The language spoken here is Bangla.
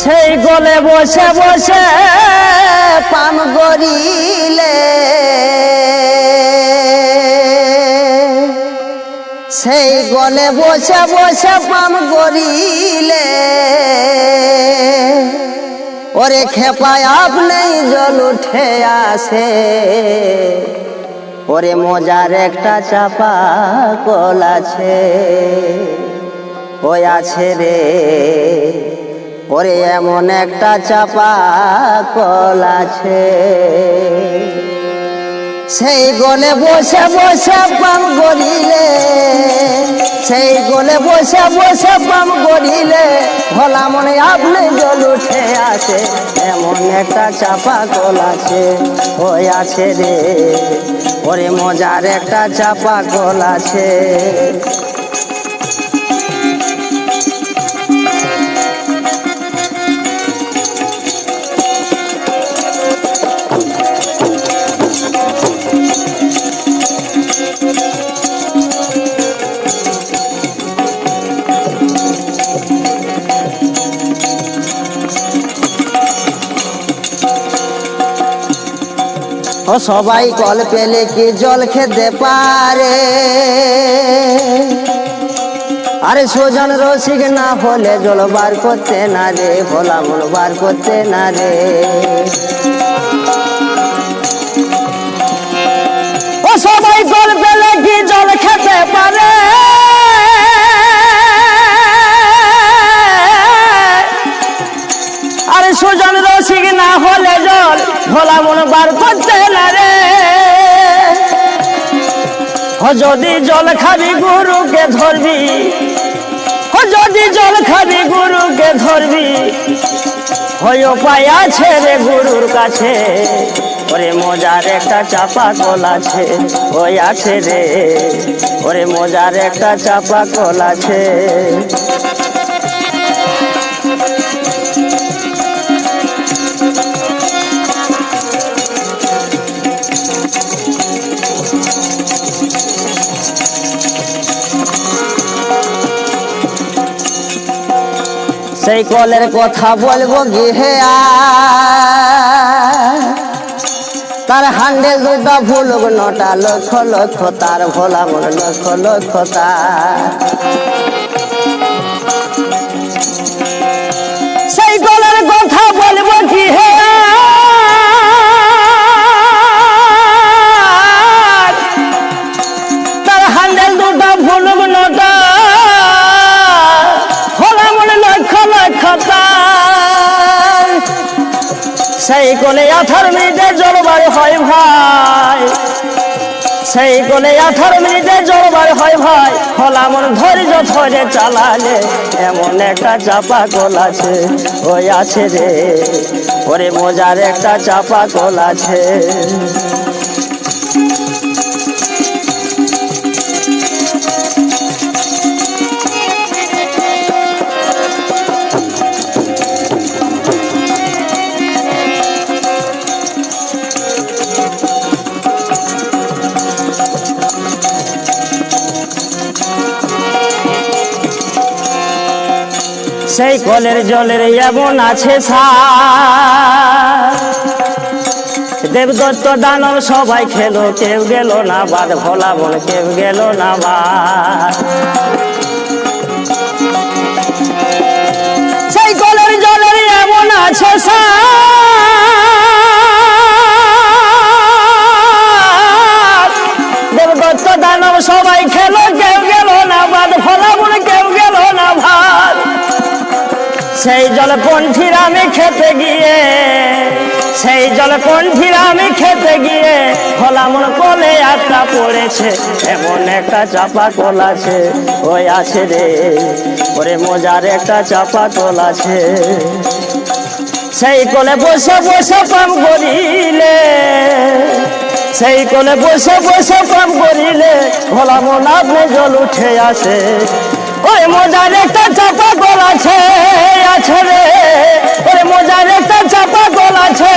সেই গলে বসে বসে পান গরিলে সেই গলে বসে বসে পান গরিলে ওরে খেপায় আপনি জল উঠে আসে। ওরে মজার একটা চাপা কল আছে। ওই আছে রে? ওরে এমন একটা চাপা কল আছে। সেই গলে বসে বসে পাম গড়িলে সেই গলে বসে বসে পাম গড়িলে ভোলা মনে আপনি জল উঠে আসে, এমন একটা চাপা কল আছে ওই আছে রে। ওরে মজার একটা চাপা কল আছে। ও সবাই কল পেলে কি জল খেতে পারে? আরে সোজন রসিক না হলে জল বার করতে না রে, ভোলা বার করতে না রে। ভোলা মন বার করতে না রে। যদি জল খাবি গুরুকে ধরবি। যদি জল খাবি গুরুকে ধরবি। ওই উপায় আছে রে গুরুর কাছে। ওরে মজার একটা চাপা কল আছে ওই আছে রে। ওরে মজার একটা চাপা কল আছে। সেই কলের কথা বলব গেহে তার হান্ডে দুটা ভুল নটা লক্ষ লক্ষ, তার ভোলা মন লক্ষ লক্ষ তার। লক্ষ সেই কোলে আঠার মিনিটে জলবার হয় ভাই। সেই কোলে আঠার মিনিটে জলবার হয় ভাই। হলা মন ধৈর্য ধরে চালালে এমন একটা চাপা কল আছে ওই আছে রে। ওরে মজার একটা চাপা কল আছে। সেই কলের জলের এমন আছে দেবদত্ত দানব সবাই খেলো, কেউ গেল না বাদ, ভোলা বল কেউ গেল না বাদ। সেই কলের জলের এমন আছে সার। সেই জল কণ্ঠির আমি খেতে গিয়ে, সেই জল কণ্ঠির আমি খেতে গিয়ে, ভোলা মন কলে একটা পড়েছে, এমন একটা চাপা কল আছে ওই আছে রে, ওরে মজার একটা চাপা কল আছে। সেই কোলে বসে বসে পাম করিলে, সেই কোলে বসে বসে পাম করিলে, ভোলা মন আপনি জল উঠে আসে ওই মজার একটা চাপা গোল আছে আছে রে। ওই মজার একটা চাপা গোল আছে।